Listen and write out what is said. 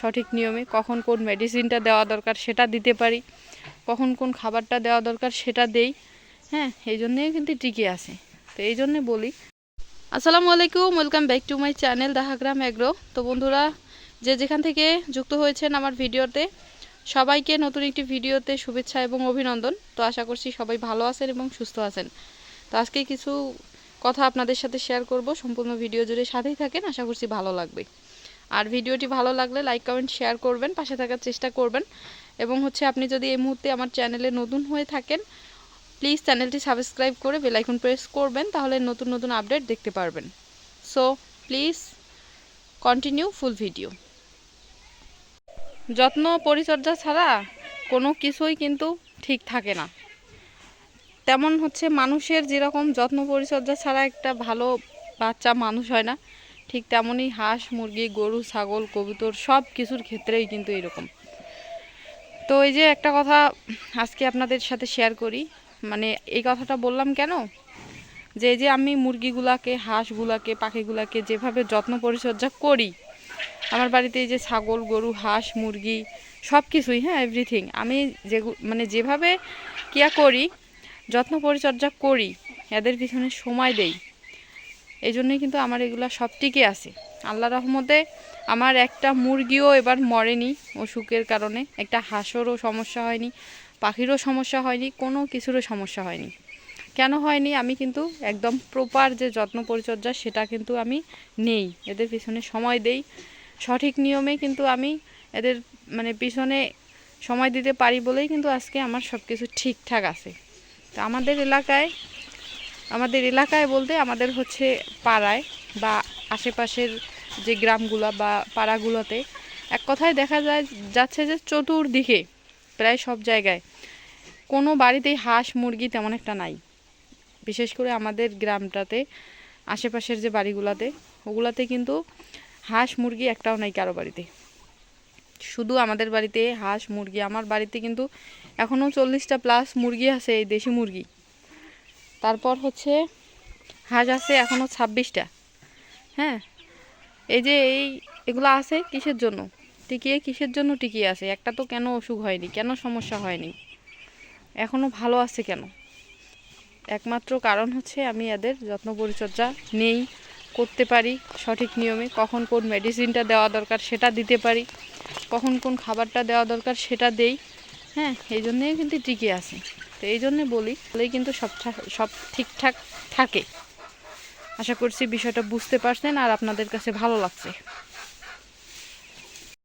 সঠিক নিয়মে কখন কোন মেডিসিনটা দেওয়া দরকার সেটা দিতে পারি, কখন কোন খাবারটা দেওয়া দরকার সেটা দেই হ্যাঁ এই জন্যেই কিন্তু টিকে আছে। তো এই জন্যে বলি। আসসালামু আলাইকুম welcome back to my channel Dahagram agro তো বন্ধুরা, যে যেখান থেকে যুক্ত হয়েছেন আমার ভিডিওতে, সবাইকে নতুন একটি ভিডিওতে শুভেচ্ছা এবং অভিনন্দন। তো আশা করছি সবাই ভালো আছেন এবং সুস্থ আছেন। তো আজকে কিছু কথা আপনাদের সাথে শেয়ার করব। সম্পূর্ণ ভিডিও জুড়ে সাথেই থাকেন, আশা করছি ভালো লাগবে। আর ভিডিওটি ভালো লাগলে লাইক, কমেন্ট, শেয়ার করবেন, পাশে থাকার চেষ্টা করবেন। এবং হচ্ছে আপনি যদি এই মুহূর্তে আমার চ্যানেলে নতুন হয়ে থাকেন প্লিজ চ্যানেলটি সাবস্ক্রাইব করে বেলাইকন প্রেস করবেন, তাহলে নতুন নতুন আপডেট দেখতে পারবেন। So please continue full video যত্ন, পরিচর্যা ছাড়া কোনো কিছুই কিন্তু ঠিক থাকে না। তেমন হচ্ছে মানুষের যেরকম যত্ন, পরিচর্যা ছাড়া একটা ভালো বাচ্চা মানুষ হয় না। ঠিক তেমনই হাঁস, মুরগি, গরু, ছাগল, কবুতর সব কিছুর ক্ষেত্রেই কিন্তু এরকম। তো এই যে একটা কথা আজকে আপনাদের সাথে শেয়ার করি মানে এই কথাটা বললাম কেন? যে যে আমি মুরগিগুলাকে, হাঁসগুলাকে, পাখিগুলাকে যেভাবে যত্ন পরিচর্যা করি, আমার বাড়িতে এই যে ছাগল, গরু, হাঁস, মুরগি সব কিছুই হ্যাঁ এভরিথিং আমি যে মানে যেভাবে কিয়া করি, যত্ন পরিচর্যা করি, এদের পিছনে সময় দেই। এই জন্যই কিন্তু আমার এগুলা সব টিকে আছে। আল্লাহ রহমতে আমার একটা মুরগিও এবার মরেনি অসুখের কারণে। একটা হাঁসেরও সমস্যা হয়নি, পাখিরও সমস্যা হয়নি, কোনো কিছুরও সমস্যা হয়নি। কেন হয়নি? আমি কিন্তু একদম প্রপার যে যত্ন পরিচর্যা সেটা কিন্তু আমি নেই। এদের পিছনে সময় দেই। সঠিক নিয়মে কিন্তু আমি এদের মানে পিছনে সময় দিতে পারি বলেই কিন্তু আজকে আমার সব কিছু ঠিকঠাক আছে। তো আমাদের এলাকায় আমাদের এলাকায় বলতে আমাদের হচ্ছে পাড়ায় বা আশেপাশের যে গ্রামগুলো বা পাড়াগুলোতে, এক কথায় দেখা যায়, যাচ্ছে যে চতুর্দিকে প্রায় সব জায়গায় কোনো বাড়িতেই হাঁস, মুরগি তেমন একটা নাই। বিশেষ করে আমাদের গ্রামটাতে, আশেপাশের যে বাড়িগুলোতে, ওগুলাতে কিন্তু হাঁস, মুরগি একটাও নাই কারও বাড়িতে। শুধু আমাদের বাড়িতে হাঁস, মুরগি, আমার বাড়িতে কিন্তু এখনও চল্লিশটা প্লাস মুরগি আছে, এই দেশি মুরগি। তারপর হচ্ছে হাঁস আছে এখনও ছাব্বিশটা। হ্যাঁ? এই যে এই এগুলো আছে কিসের জন্য? টিকিয়ে কিসের জন্য টিকিয়ে আছে? একটা তো কেন অসুখ হয়নি? কেন সমস্যা হয়নি? এখনও ভালো আছে কেন? একমাত্র কারণ হচ্ছে আমি এদের যত্ন পরিচর্যা নেই করতে পারি সঠিক নিয়মে। কখন কোন মেডিসিনটা দেওয়া দরকার সেটা দিতে পারি। কখন কোন খাবারটা দেওয়া দরকার সেটা দেই। হ্যাঁ? এই জন্যেই কিন্তু টিকে আছে। তো এই জন্যে বলি, তাহলেই কিন্তু সব সব ঠিকঠাক থাকে। আশা করছি বিষয়টা বুঝতে পারছেন আর আপনাদের কাছে ভালো লাগছে।